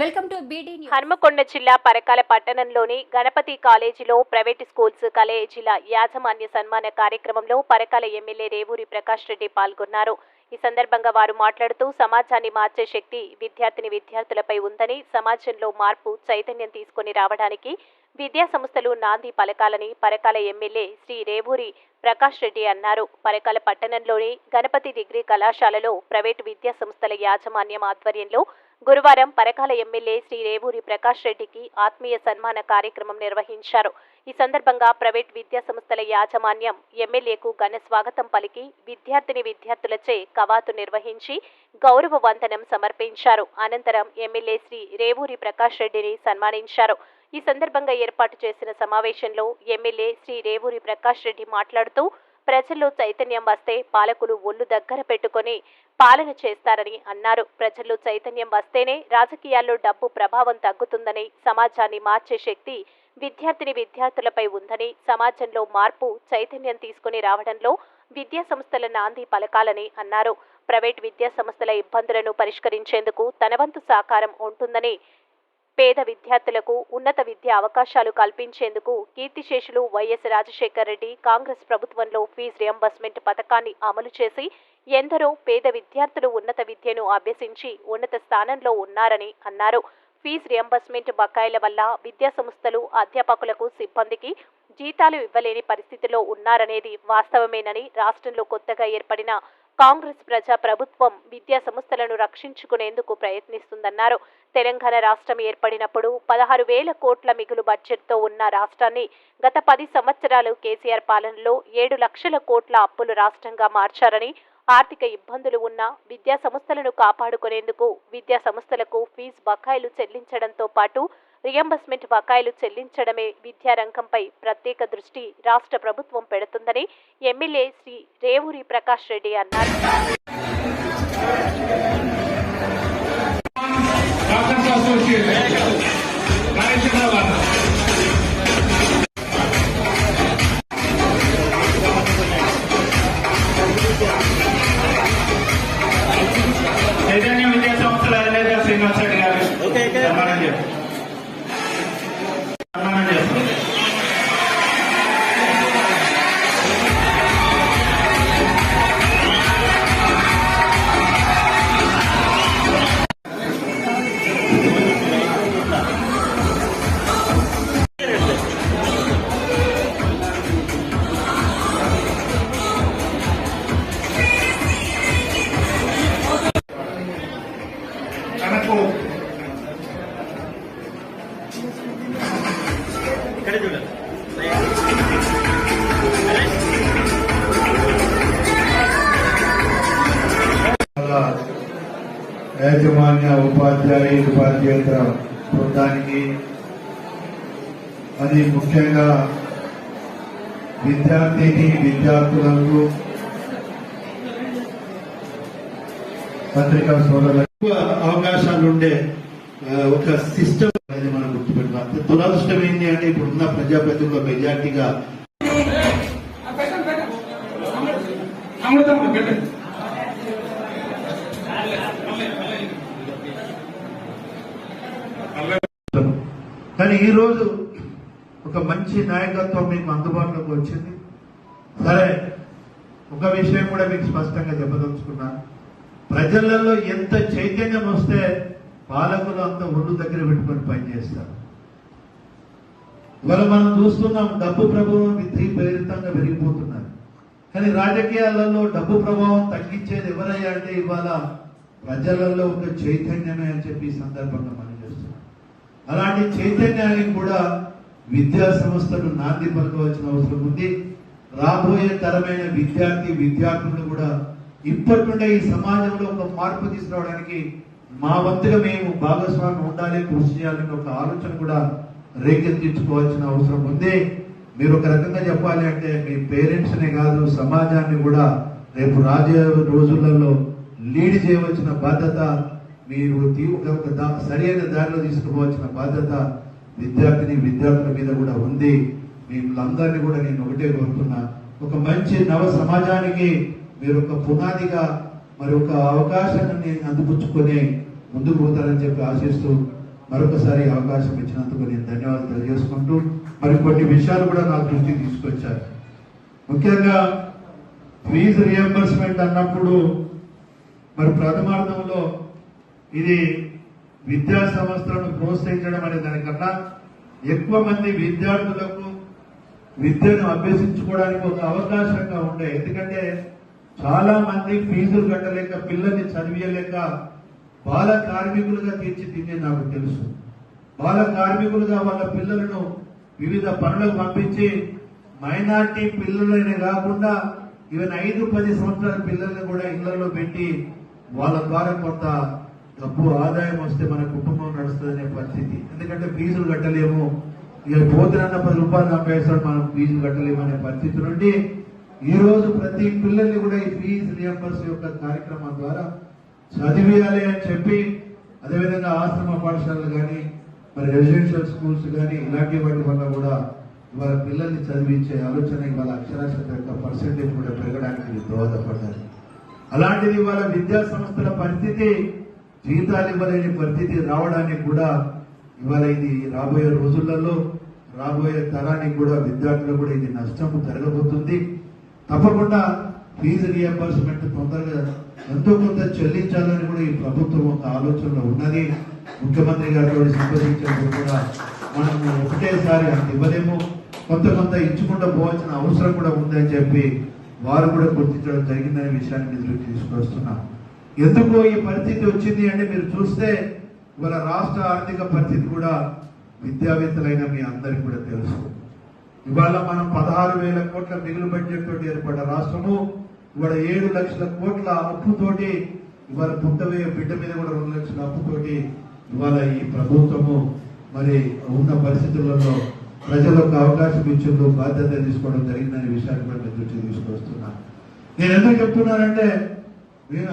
Welcome to beedi Hanamkonda జిల్లా పరకాల పట్టణంలోని గణపతి కాలేజీలో ప్రైవేట్ స్కూల్స్ కాలేజీల యాజమాన్య సన్మాన కార్యక్రమంలో పరకాల ఎమ్మెల్యే రేవూరి ప్రకాష్ రెడ్డి పాల్గొన్నారు. ఈ సందర్భంగా వారు మాట్లాడుతూ సమాజాన్ని మార్చే శక్తి విద్యార్థిని విద్యార్థులపై ఉందని సమాజంలో మార్పు చైతన్యం తీసుకొని రావడానికి విద్యా సంస్థలు నాంది పలకాలని పరకాల ఎమ్మెల్యే శ్రీ రేవూరి ప్రకాష్ రెడ్డి అన్నారు. పరకాల పట్టణంలోని గణపతి డిగ్రీ కళాశాలలో ప్రైవేటు విద్యా సంస్థల యాజమాన్యం ఆధ్వర్యంలో గురువారం పరకాల ఎమ్మెల్యే శ్రీ రేవూరి ప్రకాష్ రెడ్డికి ఆత్మీయ సన్మాన కార్యక్రమం నిర్వహించారు. ఈ సందర్భంగా ప్రైవేట్ విద్యా సంస్థల యాజమాన్యం ఎమ్మెల్యేకు ఘన స్వాగతం పలికి విద్యార్థిని విద్యార్థులచే కవాతు నిర్వహించి గౌరవ వందనం సమర్పించారు. అనంతరం ఎమ్మెల్యే శ్రీ రేవూరి ప్రకాష్ రెడ్డిని సన్మానించారు. ఈ సందర్భంగా ఏర్పాటు చేసిన సమావేశంలో ఎమ్మెల్యే శ్రీ రేవూరి ప్రకాష్ రెడ్డి మాట్లాడుతూ ప్రజల్లో చైతన్యం వస్తే పాలకులు ఒళ్ళు దగ్గర పెట్టుకొని పాలన చేస్తారని అన్నారు. ప్రజల్లో చైతన్యం వస్తేనే రాజకీయాల్లో డబ్బు ప్రభావం తగ్గుతుందని సమాజాన్ని మార్చే శక్తి విద్యార్థిని విద్యార్థులపై ఉందని సమాజంలో మార్పు చైతన్యం తీసుకుని రావడంలో విద్యా సంస్థల నాంది పలకాలని అన్నారు. ప్రైవేట్ విద్యా సంస్థల ఇబ్బందులను పరిష్కరించేందుకు తన వంతు సహకారం ఉంటుందని పేద విద్యార్థులకు ఉన్నత విద్య అవకాశాలు కల్పించేందుకు కీర్తిశేషులు వైఎస్ రాజశేఖర్ రెడ్డి కాంగ్రెస్ ప్రభుత్వంలో ఫీజు రియంబర్స్మెంట్ పథకాన్ని అమలు చేసి ఎందరో పేద విద్యార్థులు ఉన్నత విద్యను అభ్యసించి ఉన్నత స్థానంలో ఉన్నారని అన్నారు. ఫీజు రియంబర్స్మెంట్ బకాయిల వల్ల విద్యాసంస్థలు అధ్యాపకులకు సిబ్బందికి జీతాలు ఇవ్వలేని పరిస్థితిలో ఉన్నారనేది వాస్తవమేనని రాష్ట్రంలో కొత్తగా ఏర్పడిన కాంగ్రెస్ ప్రజా ప్రభుత్వం విద్యా సంస్థలను రక్షించుకునేందుకు ప్రయత్నిస్తుందన్నారు. తెలంగాణ రాష్ట్రం ఏర్పడినప్పుడు పదహారు వేల కోట్ల మిగులు బడ్జెట్తో ఉన్న రాష్ట్రాన్ని గత పది సంవత్సరాలు కేసీఆర్ పాలనలో ఏడు లక్షల కోట్ల అప్పులు రాష్ట్రంగా మార్చారని ఆర్థిక ఇబ్బందులు ఉన్న విద్యా సంస్థలను కాపాడుకునేందుకు విద్యా సంస్థలకు ఫీజు బకాయిలు చెల్లించడంతో పాటు రియంబర్స్మెంట్ బకాయిలు చెల్లించడమే విద్యారంగంపై ప్రత్యేక దృష్టి రాష్ట్ర ప్రభుత్వం పెడుతుందని ఎమ్మెల్యే శ్రీ రేవూరి ప్రకాష్ రెడ్డి అన్నారు. సామాన్య ఉపాధ్యాయ ఉపాధ్యేతర బృందానికి అది ముఖ్యంగా విద్యార్థిని విద్యార్థులకు పత్రికా సోదరులకు ఎక్కువ అవకాశాలు ఉండే ఒక సిస్టమ్ అనేది మనం గుర్తుపెట్టుకోవాలి. దురదృష్టం ఏంటి అంటే ఇప్పుడున్న ప్రజాప్రతినిధుల మెజార్టీగా అమృతం కానీ ఈ రోజు ఒక మంచి నాయకత్వం మీకు అందుబాటులోకి వచ్చింది. సరే ఒక విషయం కూడా మీకు స్పష్టంగా చెప్పదలుచుకున్నాను ప్రజలలో ఎంత చైతన్యం వస్తే పాలకులు అంత ఒళ్ళు దగ్గర పెట్టుకొని పనిచేస్తారు ఇవాళ మనం చూస్తున్నాం డబ్బు ప్రభావం విపరీతంగా పెరిగిపోతున్నారు కానీ రాజకీయాలలో డబ్బు ప్రభావం తగ్గించేది ఎవరయ్యా అంటే ఇవాళ ప్రజలలో ఒక చైతన్యమే అని చెప్పి ఈ సందర్భంగా మనం అలాంటి చైతన్యానికి కూడా విద్యా సంస్థలు నాంది పలకవలసిన అవసరం ఉంది. రాబోయే తరమైన విద్యార్థి విద్యార్థులు కూడా ఇప్పటి నుండే ఈ సమాజంలో ఒక మార్పు తీసుకురావడానికి మా వంతుగా మేము భాగస్వామి ఉండాలి కృషి చేయాలని ఒక ఆలోచన కూడా రేకెత్తించుకోవాల్సిన అవసరం ఉంది. మీరు ఒక రకంగా చెప్పాలి అంటే మీ పేరెంట్స్నే కాదు సమాజాన్ని కూడా రేపు రాజే రోజులలో లీడ్ చేయవలసిన బాధ్యత మీరు ఒక సరైన దారిలో తీసుకుపోవాల్సిన బాధ్యత విద్యార్థిని విద్యార్థుల మీద కూడా ఉంది. మిమ్మల్ందరినీ కూడా నేను ఒకటే కోరుతున్నా. ఒక మంచి నవ సమాజానికి మీరు ఒక పునాదిగా మరి ఒక అవకాశాన్ని అందిపుచ్చుకొని ముందుకు పోతారని చెప్పి ఆశిస్తూ మరొకసారి అవకాశం ఇచ్చినందుకు నేను ధన్యవాదాలు తెలియజేసుకుంటూ మరి కొన్ని విషయాలు కూడా నా దృష్టికి తీసుకొచ్చారు. ముఖ్యంగా ఫీజు రియంబర్స్మెంట్ అన్నప్పుడు మరి ప్రథమార్థంలో ఇది విద్యా సంస్థలను ప్రోత్సహించడం అనే దానికన్నా ఎక్కువ మంది విద్యార్థులకు విద్యను అభ్యసించుకోవడానికి ఒక అవకాశంగా ఉండే. ఎందుకంటే చాలా మంది ఫీజులు కట్టలేక పిల్లల్ని చదివియలేక బాల కార్మికులుగా తీర్చిదిద్దే నాకు తెలుసు. బాల కార్మికులుగా వాళ్ళ పిల్లలను వివిధ పనులకు పంపించి మైనార్టీ పిల్లలనే కాకుండా ఈవెన్ ఐదు పది సంవత్సరాల పిల్లల్ని కూడా ఇళ్ళలో పెట్టి వాళ్ళ ద్వారా కొంత డబ్బు ఆదాయం వస్తే మన కుటుంబం నడుస్తుందనే పరిస్థితి. ఎందుకంటే ఫీజులు కట్టలేము. ఇక పోతున్న పది రూపాయలు సంపాదిస్తాడు మనం ఫీజులు కట్టలేము అనే పరిస్థితి నుండి ఈ రోజు ప్రతి పిల్లల్ని కూడా ఈ ఫీజు రియంబర్స్ యొక్క కార్యక్రమం ద్వారా చదివేయాలి అని చెప్పి అదేవిధంగా ఆశ్రమ పాఠశాలలు కానీ మరి రెసిడెన్షియల్ స్కూల్స్ కానీ ఇలాంటి వాటి వల్ల కూడా ఇవాళ పిల్లల్ని చదివించే ఆలోచన ఇవాళ అక్షరాస్యత యొక్క పర్సెంటేజ్ కూడా పెరగడానికి దోహదపడ్డారు అలాంటిది ఇవాళ విద్యా సంస్థల పరిస్థితి జీతాలు ఇవ్వలేని పరిస్థితి రావడానికి కూడా ఇవాళ ఇది రాబోయే రోజులలో రాబోయే తరానికి కూడా విద్యార్థులకు కూడా ఇది నష్టం జరగబోతుంది. తప్పకుండా ఫీజు రియంబర్స్మెంట్ తొందరగా ఎంతో కొంత చెల్లించాలని కూడా ఈ ప్రభుత్వం ఒక ఆలోచనలో ఉన్నది. ముఖ్యమంత్రి గారితో సంప్రదించినప్పుడు కూడా మనం ఒకటేసారి అంత ఇవ్వలేము. కొంత కొంత ఇచ్చుకుంటూ పోవాల్సిన అవసరం కూడా ఉందని చెప్పి వారు కూడా గుర్తించడం జరిగిందనే విషయాన్ని నిధులు తీసుకొస్తున్నాం ఎందుకు ఈ పరిస్థితి వచ్చింది అంటే మీరు చూస్తే ఇవాళ రాష్ట్ర ఆర్థిక పరిస్థితి కూడా విద్యావేత్తలైన మీ అందరికి కూడా తెలుసు. ఇవాళ మనం పదహారు వేల కోట్ల మిగులు బడ్జెట్ తోటి ఏర్పడ్డ రాష్ట్రము ఇవాళ ఏడు లక్షల కోట్ల అప్పుతోటి ఇవాళ పుట్టవే బిడ్డ మీద కూడా రెండు లక్షల అప్పుతోటి ఇవాళ ఈ ప్రభుత్వము మరి ఉన్న పరిస్థితులలో ప్రజలకు అవకాశం ఇచ్చేందుకు బాధ్యత తీసుకోవడం జరిగిందనే విషయాన్ని కూడా దృష్టికి తీసుకొస్తున్నా. నేను ఎందుకు చెప్తున్నానంటే నేను